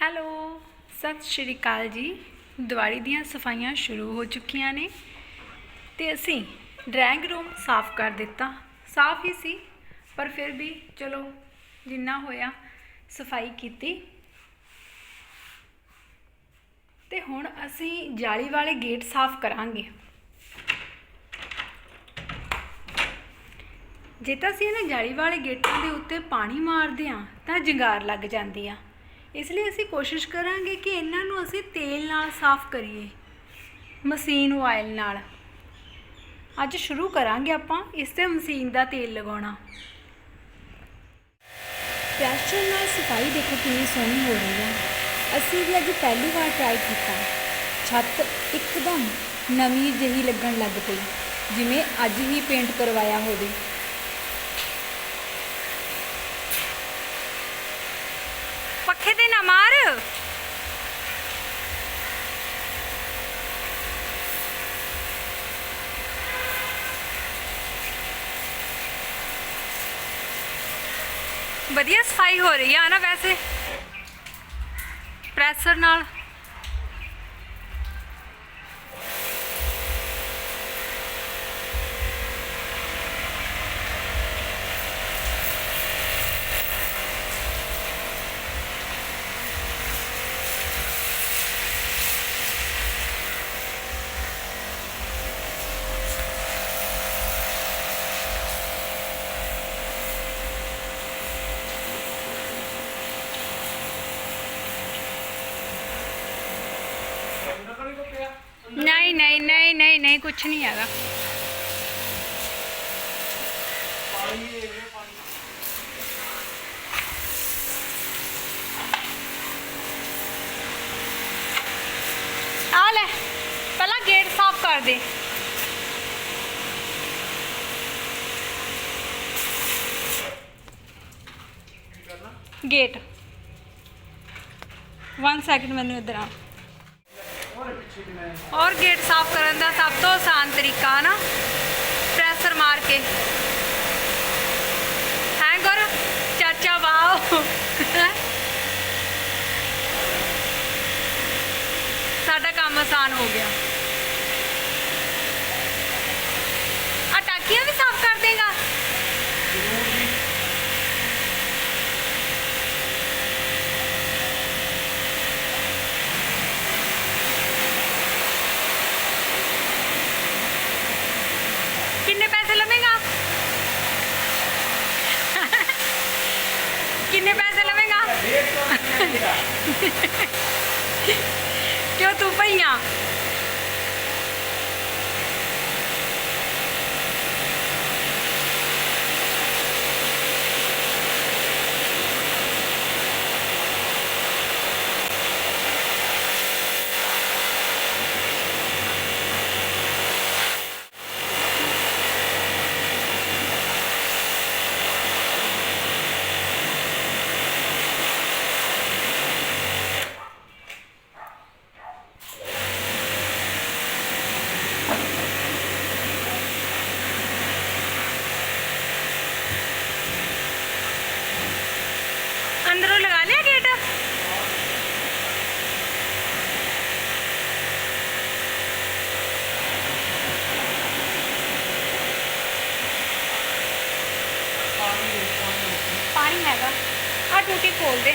Hello, ਸਤਿ ਸ਼੍ਰੀ ਅਕਾਲ ਜੀ। ਦੀਵਾਲੀ ਦੀਆਂ ਸਫਾਈਆਂ ਸ਼ੁਰੂ ਹੋ ਚੁੱਕੀਆਂ ਨੇ ਤੇ ਅਸੀਂ ਡਰਾਇੰਗ ਰੂਮ ਸਾਫ਼ ਕਰ ਦਿੱਤਾ। ਸਾਫ਼ ਹੀ ਸੀ, ਪਰ ਫਿਰ ਵੀ ਚਲੋ, ਜਿੰਨਾ ਹੋਇਆ ਸਫ਼ਾਈ ਕੀਤੀ। ਤੇ ਹੁਣ ਅਸੀਂ ਜਾਲੀ ਵਾਲੇ ਗੇਟ ਸਾਫ਼ ਕਰਾਂਗੇ। ਜੇ ਤਾਂ ਅਸੀਂ ਇਹਨਾਂ ਜਾਲੀ ਵਾਲੇ ਗੇਟਾਂ ਦੇ ਉੱਤੇ ਪਾਣੀ ਮਾਰਦੇ ਹਾਂ, ਤਾਂ ਜੰਗਾਰ ਲੱਗ ਜਾਂਦੀ ਆ। ਇਸ ਲਈ ਅਸੀਂ ਕੋਸ਼ਿਸ਼ ਕਰਾਂਗੇ ਕਿ ਇਹਨਾਂ ਨੂੰ ਅਸੀਂ ਤੇਲ ਨਾਲ ਸਾਫ਼ ਕਰੀਏ, ਮਸ਼ੀਨ ਆਇਲ ਨਾਲ। ਅੱਜ ਸ਼ੁਰੂ ਕਰਾਂਗੇ ਆਪਾਂ ਇਸ ਤੇ ਮਸ਼ੀਨ ਦਾ ਤੇਲ ਲਗਾਉਣਾ। ਪ੍ਰੈਸ਼ਰ ਨਾਲ ਸਫ਼ਾਈ ਦੇਖੋ ਕਿੰਨੀ ਸੋਹਣੀ ਹੋ ਰਹੀ ਹੈ। ਅਸੀਂ ਵੀ ਅੱਜ ਪਹਿਲੀ ਵਾਰ ਟਰਾਈ ਕੀਤਾ। ਛੱਤ ਇੱਕਦਮ ਨਵੀਂ ਜਿਹੀ ਲੱਗਣ ਲੱਗ ਪਈ, ਜਿਵੇਂ ਅੱਜ ਹੀ ਪੇਂਟ ਕਰਵਾਇਆ ਹੋਵੇ ਪੱਖੇ ਤੇ ਨਾ ਮਾਰ ਵਧੀਆ ਸਫ਼ਾਈ ਹੋ ਰਹੀ ਆ ਨਾ ਵੈਸੇ। ਪ੍ਰੈਸ਼ਰ ਨਾਲ। ਨਹੀਂ ਨਹੀਂ ਨਹੀਂ ਨਹੀਂ ਨਹੀਂ ਕੁਝ ਨਹੀਂ ਹੈਗਾ। ਆ ਲੈ, ਪਹਿਲਾਂ ਗੇਟ ਸਾਫ਼ ਕਰ ਦੇ। ਗੇਟ। 1 ਸੈਕਿੰਡ ਮੈਨੂੰ ਇੱਧਰ ਆ। ਔਰ ਗੇਟ ਸਾਫ਼ ਕਰਨ ਦਾ ਸਭ ਤੋਂ ਆਸਾਨ ਤਰੀਕਾ ਨਾ ਪ੍ਰੈਸ਼ਰ ਮਾਰ ਕੇ। Que eu tô apanhar. ਖੋਲ ਦੇ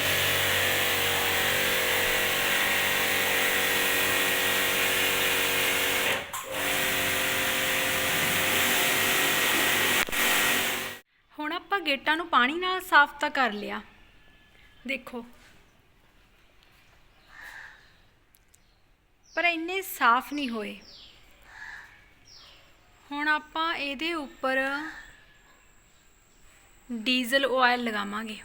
ਹੁਣ ਆਪਾਂ ਗੇਟਾਂ ਨੂੰ ਪਾਣੀ ਨਾਲ ਸਾਫ਼ ਤਾਂ ਕਰ ਲਿਆ। ਦੇਖੋ। ਪਰ ਇੰਨੇ ਸਾਫ਼ ਨਹੀਂ ਹੋਏ। ਹੁਣ ਆਪਾਂ ਇਹਦੇ ਉੱਪਰ ਡੀਜ਼ਲ ਆਇਲ ਲਗਾਵਾਂਗੇ।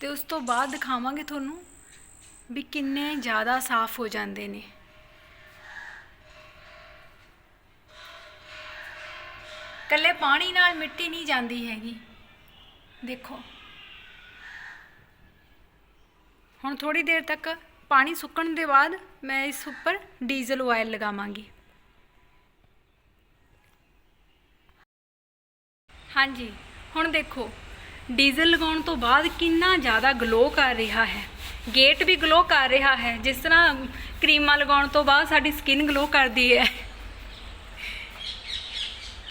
ਤੇ ਉਸ ਤੋਂ ਬਾਅਦ ਦਿਖਾਵਾਂਗੇ ਤੁਹਾਨੂੰ ਵੀ ਕਿੰਨੇ ਜ਼ਿਆਦਾ ਸਾਫ਼ ਹੋ ਜਾਂਦੇ ਨੇ। ਕੱਲੇ ਪਾਣੀ ਨਾਲ ਮਿੱਟੀ ਨਹੀਂ ਜਾਂਦੀ ਹੈਗੀ। ਦੇਖੋ। ਹੁਣ ਥੋੜੀ ਦੇਰ ਤੱਕ ਪਾਣੀ ਸੁੱਕਣ ਦੇ ਬਾਅਦ ਮੈਂ ਇਸ ਉੱਪਰ ਡੀਜ਼ਲ ਆਇਲ ਲਗਾਵਾਂਗੀ। ਹਾਂਜੀ, ਹੁਣ ਦੇਖੋ। ਡੀਜ਼ਲ ਲਗਾਉਣ ਤੋਂ ਬਾਅਦ ਕਿੰਨਾ ਜ਼ਿਆਦਾ ਗਲੋ ਕਰ ਰਿਹਾ ਹੈ। ਗੇਟ ਵੀ ਗਲੋ ਕਰ ਰਿਹਾ ਹੈ। ਜਿਸ ਤਰ੍ਹਾਂ ਕਰੀਮਾਂ ਲਗਾਉਣ ਤੋਂ ਬਾਅਦ ਸਾਡੀ ਸਕਿਨ ਗਲੋ ਕਰਦੀ ਹੈ।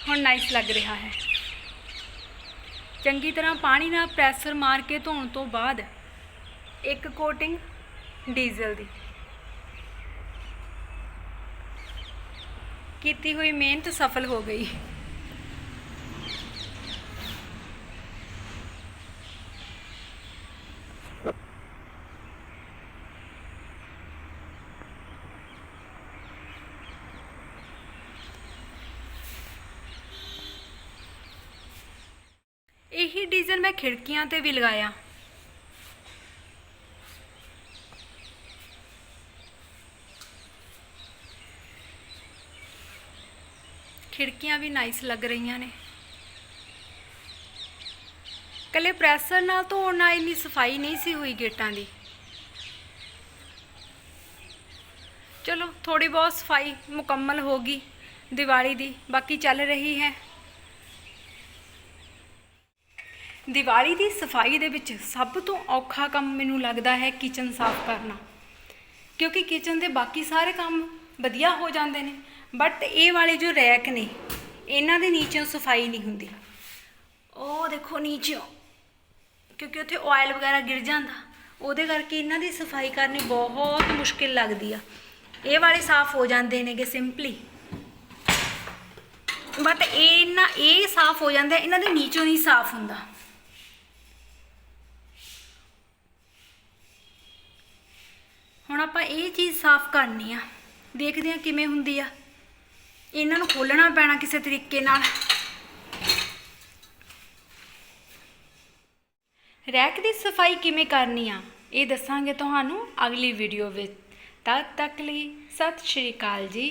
ਹੁਣ ਨਾਈਸ ਲੱਗ ਰਿਹਾ ਹੈ। ਚੰਗੀ ਤਰ੍ਹਾਂ ਪਾਣੀ ਨਾਲ ਪ੍ਰੈਸ਼ਰ ਮਾਰ ਕੇ ਧੋਣ ਤੋਂ ਬਾਅਦ ਇੱਕ ਕੋਟਿੰਗ ਡੀਜ਼ਲ ਦੀ। ਕੀਤੀ ਹੋਈ ਮਿਹਨਤ ਸਫਲ ਹੋ ਗਈ। ਇਹੀ ਡੀਜ਼ਲ ਮੈਂ ਖਿੜਕੀਆਂ ਤੇ ਵੀ ਲਗਾਇਆ। ਖਿੜਕੀਆਂ ਵੀ ਨਾਈਸ ਲੱਗ ਰਹੀਆਂ ਨੇ। ਕੱਲੇ ਪ੍ਰੈਸਰ ਨਾਲ ਧੋਣ ਨਾਲ ਇੰਨੀ ਸਫ਼ਾਈ ਨਹੀਂ ਸੀ ਹੋਈ ਗੇਟਾਂ ਦੀ। ਚਲੋ ਥੋੜੀ ਬਹੁਤ ਸਫ਼ਾਈ ਮੁਕੰਮਲ ਹੋ ਗਈ ਦੀਵਾਲੀ ਦੀ, ਬਾਕੀ ਚੱਲ ਰਹੀ ਹੈ। ਦੀਵਾਲੀ ਦੀ ਸਫ਼ਾਈ ਦੇ ਵਿੱਚ ਸਭ ਤੋਂ ਔਖਾ ਕੰਮ ਮੈਨੂੰ ਲੱਗਦਾ ਹੈ ਕਿਚਨ ਸਾਫ਼ ਕਰਨਾ। ਕਿਉਂਕਿ ਕਿਚਨ ਦੇ ਬਾਕੀ ਸਾਰੇ ਕੰਮ ਵਧੀਆ ਹੋ ਜਾਂਦੇ ਨੇ ਬਟ ਇਹ ਵਾਲੇ ਜੋ ਰੈਕ ਨੇ, ਇਹਨਾਂ ਦੇ ਨੀਚੇੋਂ ਸਫ਼ਾਈ ਨਹੀਂ ਹੁੰਦੀ। ਉਹ ਦੇਖੋ ਨੀਚੇ ਕਿਉਂਕਿ ਉੱਥੇ ਆਇਲ ਵਗੈਰਾ ਗਿਰ ਜਾਂਦਾ, ਉਹਦੇ ਕਰਕੇ ਇਹਨਾਂ ਦੀ ਸਫ਼ਾਈ ਕਰਨੀ ਬਹੁਤ ਮੁਸ਼ਕਿਲ ਲੱਗਦੀ ਆ। ਇਹ ਵਾਲੇ ਸਾਫ਼ ਹੋ ਜਾਂਦੇ ਨੇਗੇ ਸਿੰਪਲੀ ਬਟ ਇਹ ਨਾ, ਇਹ ਸਾਫ਼ ਹੋ ਜਾਂਦਾ ਇਹਨਾਂ ਦੇ ਨੀਚੋਂ ਨਹੀਂ ਸਾਫ਼ ਹੁੰਦਾ। ਹੁਣ ਆਪਾਂ ਇਹ ਚੀਜ਼ ਸਾਫ਼ ਕਰਨੀ ਆ। ਦੇਖਦੇ ਆ ਕਿਵੇਂ ਹੁੰਦੀ ਆ। ਇਹਨਾਂ ਨੂੰ ਖੋਲਣਾ ਪੈਣਾ ਕਿਸੇ ਤਰੀਕੇ ਨਾਲ। ਰੈਕ ਦੀ ਸਫ਼ਾਈ ਕਿਵੇਂ ਕਰਨੀ ਆ, ਇਹ ਦੱਸਾਂਗੇ ਤੁਹਾਨੂੰ ਅਗਲੀ ਵੀਡੀਓ ਵਿੱਚ। ਤਦ ਤੱਕ ਲਈ ਸਤਿ ਸ਼੍ਰੀ ਅਕਾਲ ਜੀ।